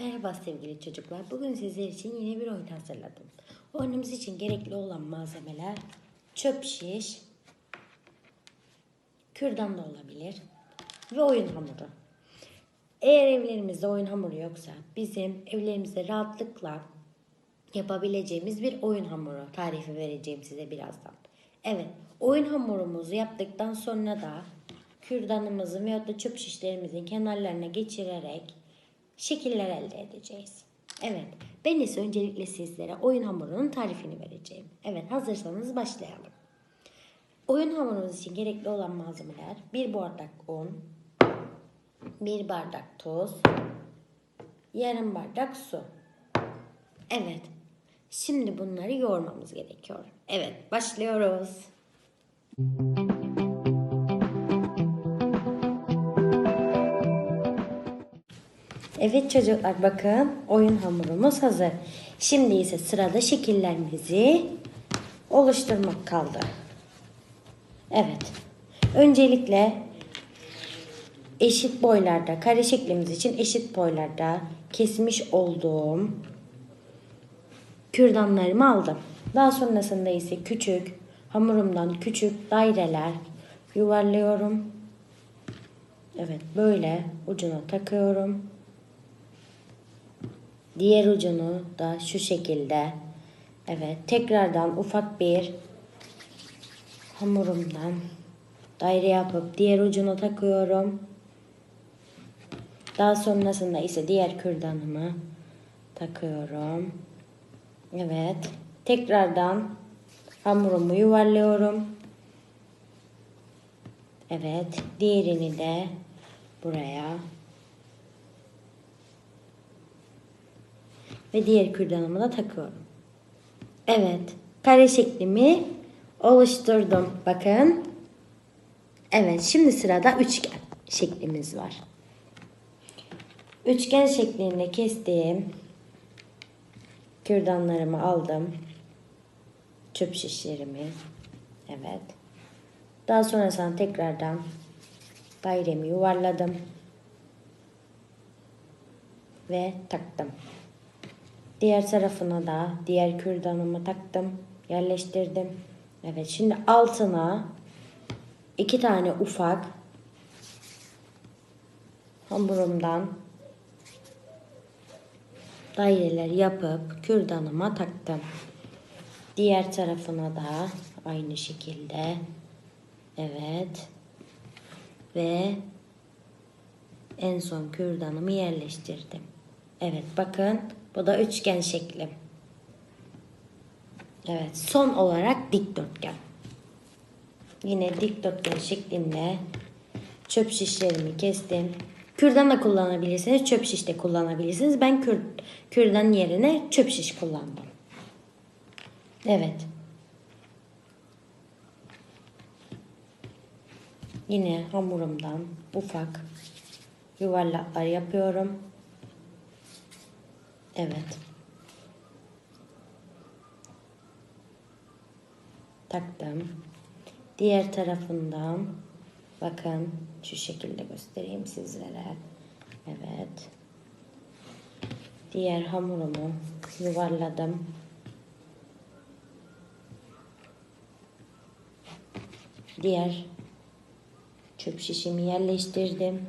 Merhaba sevgili çocuklar. Bugün sizler için yine bir oyun hazırladım. Oyunumuz için gerekli olan malzemeler çöp şiş, kürdan da olabilir ve oyun hamuru. Eğer evlerimizde oyun hamuru yoksa bizim evlerimizde rahatlıkla yapabileceğimiz bir oyun hamuru tarifi vereceğim size birazdan. Evet, oyun hamurumuzu yaptıktan sonra da kürdanımızın veyahut da çöp şişlerimizin kenarlarına geçirerek şekiller elde edeceğiz. Evet, ben ise öncelikle sizlere oyun hamurunun tarifini vereceğim. Evet, hazırsanız başlayalım. Oyun hamurumuz için gerekli olan malzemeler 1 bardak un, 1 bardak tuz, yarım bardak su. Evet. Şimdi bunları yoğurmamız gerekiyor. Evet, başlıyoruz. Evet çocuklar bakın oyun hamurumuz hazır. Şimdi ise sırada şekillerimizi oluşturmak kaldı. Evet. Öncelikle eşit boylarda kare şeklimiz için eşit boylarda kesmiş olduğum kürdanlarımı aldım. Daha sonrasında ise küçük hamurumdan küçük daireler yuvarlıyorum. Evet böyle ucuna takıyorum. Diğer ucunu da şu şekilde. Evet tekrardan ufak bir hamurumdan daire yapıp diğer ucuna takıyorum. Daha sonrasında ise diğer kürdanımı takıyorum. Evet. Tekrardan hamurumu yuvarlıyorum. Evet. Diğerini de buraya ve diğer kürdanımı da takıyorum. Evet. Kare şeklimi oluşturdum. Bakın. Evet. Şimdi sırada üçgen şeklimiz var. Üçgen şeklinde kestiğim kürdanlarımı aldım. Çöp şişlerimi. Evet. Daha sonrasında tekrardan dairemi yuvarladım. Ve taktım. Diğer tarafına da diğer kürdanımı taktım. Yerleştirdim. Evet şimdi altına iki tane ufak hamurumdan daireler yapıp kürdanıma taktım. Diğer tarafına da aynı şekilde. Evet. Ve en son kürdanımı yerleştirdim. Evet bakın bu da üçgen şekli. Evet son olarak dikdörtgen. Yine dikdörtgen şeklinde çöp şişlerimi kestim. Kürdan da kullanabilirsiniz, çöp şiş de kullanabilirsiniz. Ben kür, kürdan yerine çöp şiş kullandım. Evet. Yine hamurumdan ufak yuvarlaklar yapıyorum. Evet. Taktım. Diğer tarafından bakın şu şekilde göstereyim sizlere. Evet. Diğer hamurumu yuvarladım. Diğer çöp şişimi yerleştirdim.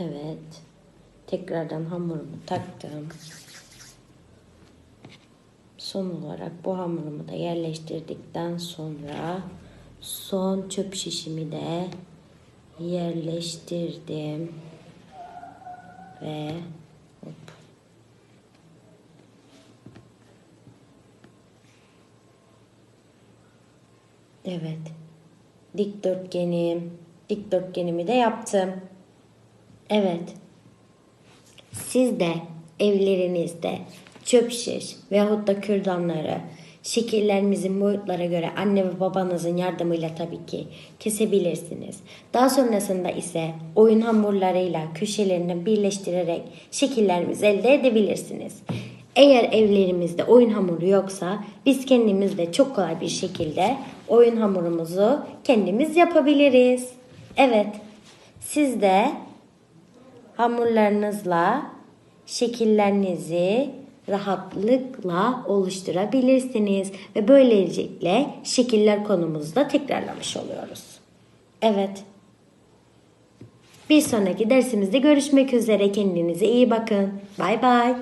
Evet. Tekrardan hamurumu taktım. Son olarak bu hamurumu da yerleştirdikten sonra son çöp şişimi de yerleştirdim. Ve hop. Evet. Dikdörtgenim. Dikdörtgenimi de yaptım. Evet. Siz de evlerinizde çöp şiş veyahut da kürdanları şekillerimizin boyutlara göre anne ve babanızın yardımıyla tabii ki kesebilirsiniz. Daha sonrasında ise oyun hamurlarıyla köşelerini birleştirerek şekillerimizi elde edebilirsiniz. Eğer evlerimizde oyun hamuru yoksa biz kendimiz de çok kolay bir şekilde oyun hamurumuzu kendimiz yapabiliriz. Evet. Siz de hamurlarınızla şekillerinizi rahatlıkla oluşturabilirsiniz ve böylelikle şekiller konumuzu da tekrarlamış oluyoruz. Evet. Bir sonraki dersimizde görüşmek üzere. Kendinize iyi bakın. Bay bay.